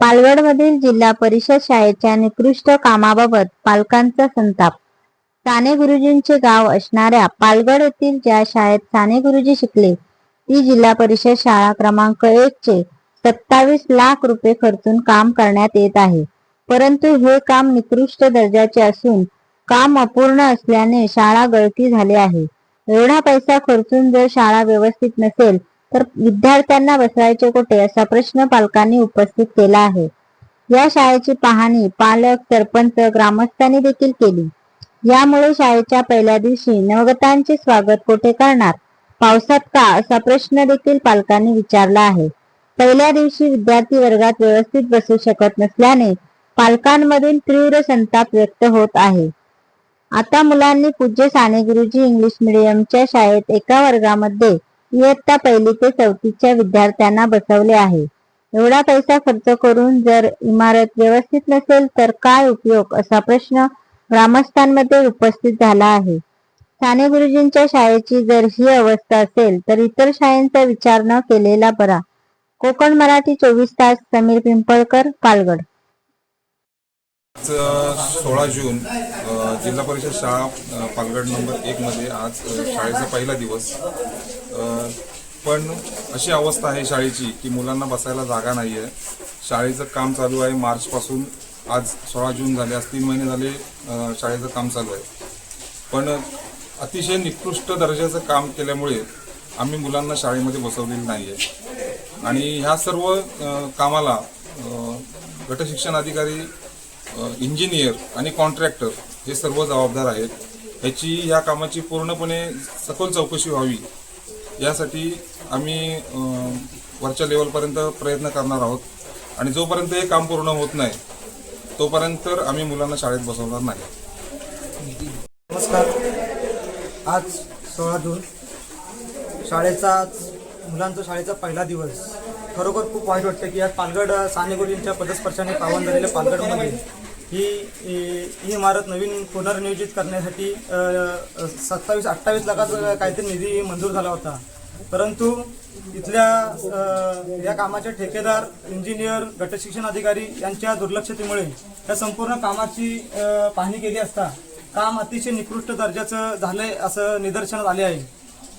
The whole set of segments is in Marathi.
पालघडमधील जिल्हा परिषद शाळेच्या निकृष्ट कामाबाबत पालकांचा संताप. साने गुरुजींचे गाव असणाऱ्या पालगड येथील ज्या शाळेत साने गुरुजी शिकले ती जिल्हा परिषद शाळा क्रमांक एक चे सत्तावीस लाख रुपये खर्चून काम करण्यात येत आहे. परंतु हे काम निकृष्ट दर्जाचे असून काम अपूर्ण असल्याने शाळा गळती झाली आहे. एवढा पैसा खर्चून जर शाळा व्यवस्थित नसेल तर विद्यार्थ्यांना बसवायचे कुठे असा प्रश्न पालकांनी उपस्थित केला आहे. या शाळेची पाहणी पालक सरपंच ग्रामस्थांनी देखील केली. यामुळे शाळेच्या पहिल्या दिवशी नवगतांचे स्वागत कोठे करणार? पावसात का? असा प्रश्न देखील पालकांनी विचारला आहे. पहिल्या दिवशी विद्यार्थी वर्गात व्यवस्थित बसू शकत नसल्याने पालकांमधून तीव्र संताप व्यक्त होत आहे. आता मुलांनी पूज्य साने गुरुजी इंग्लिश मिडियमच्या शाळेत एका वर्गामध्ये इयत्ता पहिली ते चौथीच्या विद्यार्थ्यांना बसवले आहे. एवढा पैसा खर्च करून जर इमारत व्यवस्थित नसेल तर काय उपयोग असा प्रश्न ग्रामस्थांमध्ये उपस्थित झाला आहे. साने गुरुजींच्या शाळेची जर ही अवस्था असेल तर इतर शाळांचा विचार न केलेला बरा. कोकण मराठी चोवीस तास समीर पिंपळकर पालगड सोळा जून जिल्हा परिषद शाळा पालगड नंबर एक मध्ये आज शाळेचा पहिला दिवस. पण अशी अवस्था आहे शाळेची की मुलांना बसायला जागा नाही आहे शाळेचं काम चालू आहे. मार्चपासून आज सोळा जून झाले. आज तीन महिने झाले शाळेचं काम चालू आहे. पण अतिशय निकृष्ट दर्जाचं काम केल्यामुळे आम्ही मुलांना शाळेमध्ये बसवलेलं नाही आहे आणि ह्या सर्व कामाला गटशिक्षण अधिकारी इंजिनियर आणि कॉन्ट्रॅक्टर हे सर्व जबाबदार आहेत. ह्याची ह्या कामाची पूर्णपणे सखोल चौकशी व्हावी. यासाठी आम्ही वरच्या लेवलपर्यंत प्रयत्न करणार आहोत. आणि जोपर्यंत हे काम पूर्ण होत नाही तोपर्यंत आम्ही मुलांना शाळेत बसवणार नाही. नमस्कार. आज सोळा जून. शाळेचा आज मुलांचा शाळेचा पहिला दिवस. खरोखर खूप वाईट वाटतं की आज पालघड सानेगुरींच्या पदस्पर्शाने पावन झालेल्या पालघडमध्ये ही ही इमारत नवीन पुनर्नियोजित करण्यासाठी सत्तावीस अठ्ठावीस लाखाचा काहीतरी निधी मंजूर झाला होता. परंतु इथल्या या कामाचे ठेकेदार इंजिनियर गटशिक्षण अधिकारी यांच्या दुर्लक्षतेमुळे या संपूर्ण कामाची पाहणी केली असता काम अतिशय निकृष्ट दर्जाचं झालंय असं निदर्शनात आले आहे.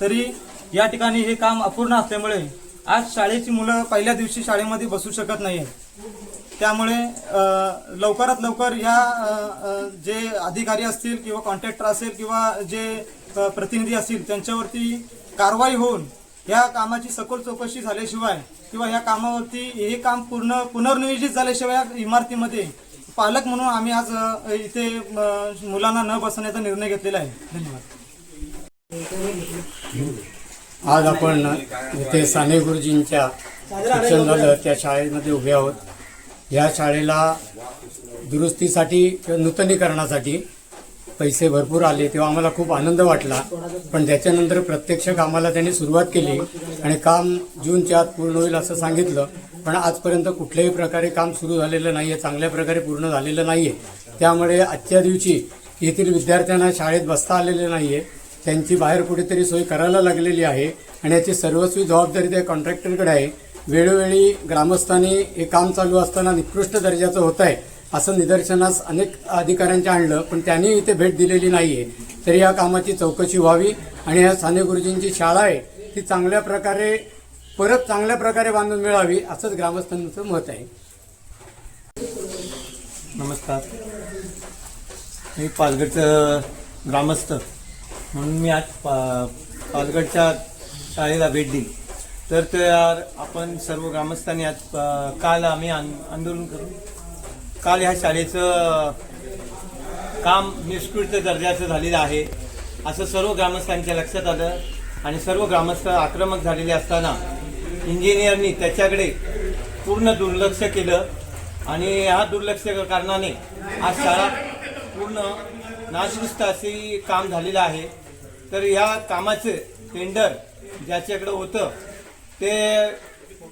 तरी या ठिकाणी हे काम अपूर्ण असल्यामुळे आज शाळेची मुलं पहिल्या दिवशी शाळेमध्ये बसू शकत नाही त्यामुळे लवकरात लवकर या जे अधिकारी असतील किंवा कॉन्ट्रॅक्टर असेल किंवा जे प्रतिनिधी असतील त्यांच्यावरती कारवाई होऊन या कामाची सखोल चौकशी झाल्याशिवाय किंवा या कामावरती हे काम पूर्ण पुनर्नियोजित झाल्याशिवाय या इमारतीमध्ये पालक म्हणून आम्ही आज इथे मुलांना न बसवण्याचा निर्णय घेतलेला आहे. धन्यवाद. आज आपण इथे साने गुरुजींच्या शिक्षण झालं त्या शाळेमध्ये उभे आहोत. या शाळेला दुरुस्तीसाठी किंवा नूतनीकरणासाठी पैसे भरपूर आले तेव्हा आम्हाला खूप आनंद वाटला. पण त्याच्यानंतर प्रत्यक्ष कामाला त्यांनी सुरुवात केली आणि काम जूनच्या आत पूर्ण होईल असं सांगितलं. पण आजपर्यंत कुठल्याही प्रकारे काम सुरू झालेलं नाही आहे चांगल्या प्रकारे पूर्ण झालेलं नाही आहे त्यामुळे आजच्या दिवशी येथील विद्यार्थ्यांना शाळेत बसता आलेले नाही आहे त्यांची बाहेर कुठेतरी सोय करायला लागलेली आहे आणि याची सर्वस्वी जबाबदारी त्या कॉन्ट्रॅक्टरकडे आहे. वेळोवेळी ग्रामस्थांनी हे काम चालू असताना निकृष्ट दर्जाचं होत आहे असं निदर्शनास अनेक अधिकाऱ्यांच्या आणलं पण त्यांनी इथे भेट दिलेली नाही आहे तरी या कामाची चौकशी व्हावी आणि या साने गुरुजींची शाळा आहे ती चांगल्या प्रकारे परत चांगल्या प्रकारे बांधून मिळावी असंच ग्रामस्थांचं मत आहे. नमस्कार. मी पालघरचं ग्रामस्थ म्हणून मी आज पा पालघरच्या शाळेला भेट दिली. तर त्या आपण सर्व ग्रामस्थांनी आज काल आम्ही आंदोलन करू. काल ह्या शाळेचं काम निष्कृत दर्जाचं झालेलं आहे असं सर्व ग्रामस्थांच्या लक्षात आलं आणि सर्व ग्रामस्थ आक्रमक झालेले असताना इंजिनियरनी त्याच्याकडे पूर्ण दुर्लक्ष केलं आणि ह्या दुर्लक्ष कारणाने आज शाळा पूर्ण नाशदुस्त असे काम झालेलं आहे. तर या कामाचं टेंडर ज्याच्याकडं होतं ते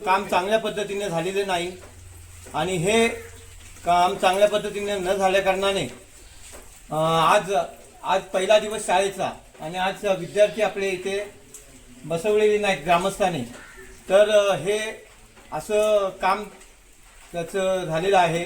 काम चांगल्या पद्धतीने झालेलं नाही. आणि हे काम चांगल्या पद्धतीने न झाल्याकारणाने आज आज पहिला दिवस शाळेचा आणि आज विद्यार्थी आपले इथे बसवलेले नाहीत ग्रामस्थाने. तर हे असं काम त्याचं झालेलं आहे.